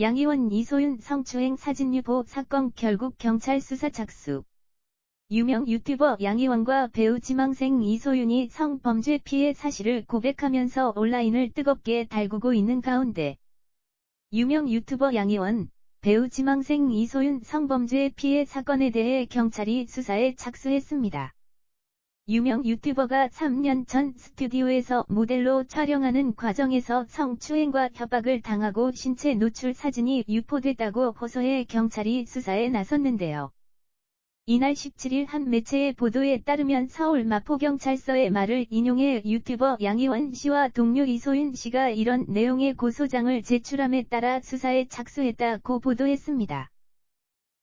양희원 이소윤 성추행 사진 유포 사건 결국 경찰 수사 착수. 유명 유튜버 양희원과 배우 지망생 이소윤이 성범죄 피해 사실을 고백하면서 온라인을 뜨겁게 달구고 있는 가운데 유명 유튜버 양희원, 배우 지망생 이소윤 성범죄 피해 사건에 대해 경찰이 수사에 착수했습니다. 유명 유튜버가 3년 전 스튜디오에서 모델로 촬영하는 과정에서 성추행과 협박을 당하고 신체 노출 사진이 유포됐다고 호소해 경찰이 수사에 나섰는데요. 이날 17일 한 매체의 보도에 따르면 서울 마포경찰서의 말을 인용해 유튜버 양희원 씨와 동료 이소윤 씨가 이런 내용의 고소장을 제출함에 따라 수사에 착수했다고 보도했습니다.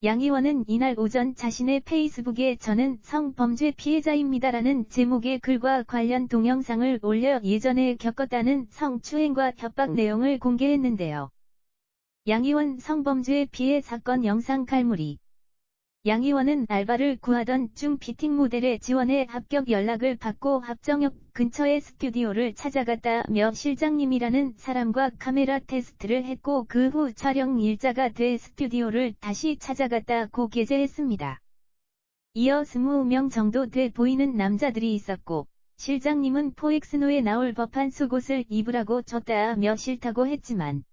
양희원은 이날 오전 자신의 페이스북에 저는 성범죄 피해자입니다라는 제목의 글과 관련 동영상을 올려 예전에 겪었다는 성추행과 협박 내용을 공개했는데요. 양희원 성범죄 피해 사건 영상 갈무리 양희원은 알바를 구하던 중 피팅 모델의 지원에 합격 연락을 받고 합정역 근처의 스튜디오를 찾아갔다며 실장님이라는 사람과 카메라 테스트를 했고 그 후 촬영 일자가 돼 스튜디오를 다시 찾아갔다고 게재했습니다. 이어 20명 정도 돼 보이는 남자들이 있었고 실장님은 포엑스노에 나올 법한 속옷을 입으라고 줬다며 싫다고 했지만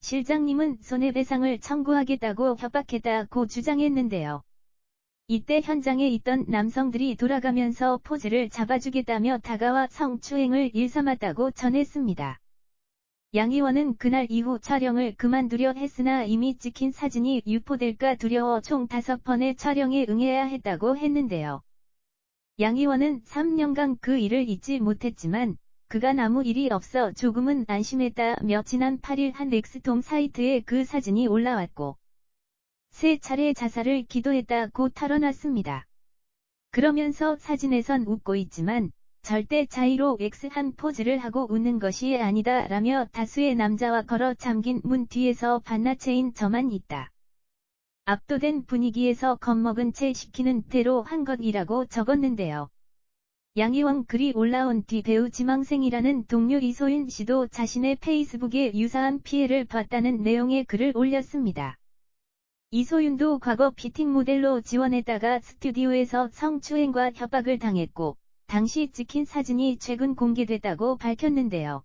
실장님은 손해배상을 청구하겠다고 협박했다고 주장했는데요. 이때 현장에 있던 남성들이 돌아가면서 포즈를 잡아주겠다며 다가와 성추행을 일삼았다고 전했습니다. 양희원은 그날 이후 촬영을 그만두려 했으나 이미 찍힌 사진이 유포될까 두려워 총 5번의 촬영에 응해야 했다고 했는데요. 양희원은 3년간 그 일을 잊지 못했지만 그간 아무 일이 없어 조금은 안심했다며 지난 8일 한 넥스통 사이트에 그 사진이 올라왔고 세 차례 자살을 기도했다고 털어놨습니다. 그러면서 사진에선 웃고 있지만 절대 자의로 X한 포즈를 하고 웃는 것이 아니다 라며 다수의 남자와 걸어 잠긴 문 뒤에서 반나체인 저만 있다. 압도된 분위기에서 겁먹은 채 시키는 대로 한 것이라고 적었는데요. 양희원 글이 올라온 뒤 배우 지망생이라는 동료 이소윤 씨도 자신의 페이스북에 유사한 피해를 봤다는 내용의 글을 올렸습니다. 이소윤도 과거 피팅 모델로 지원했다가 스튜디오에서 성추행과 협박을 당했고 당시 찍힌 사진이 최근 공개됐다고 밝혔는데요.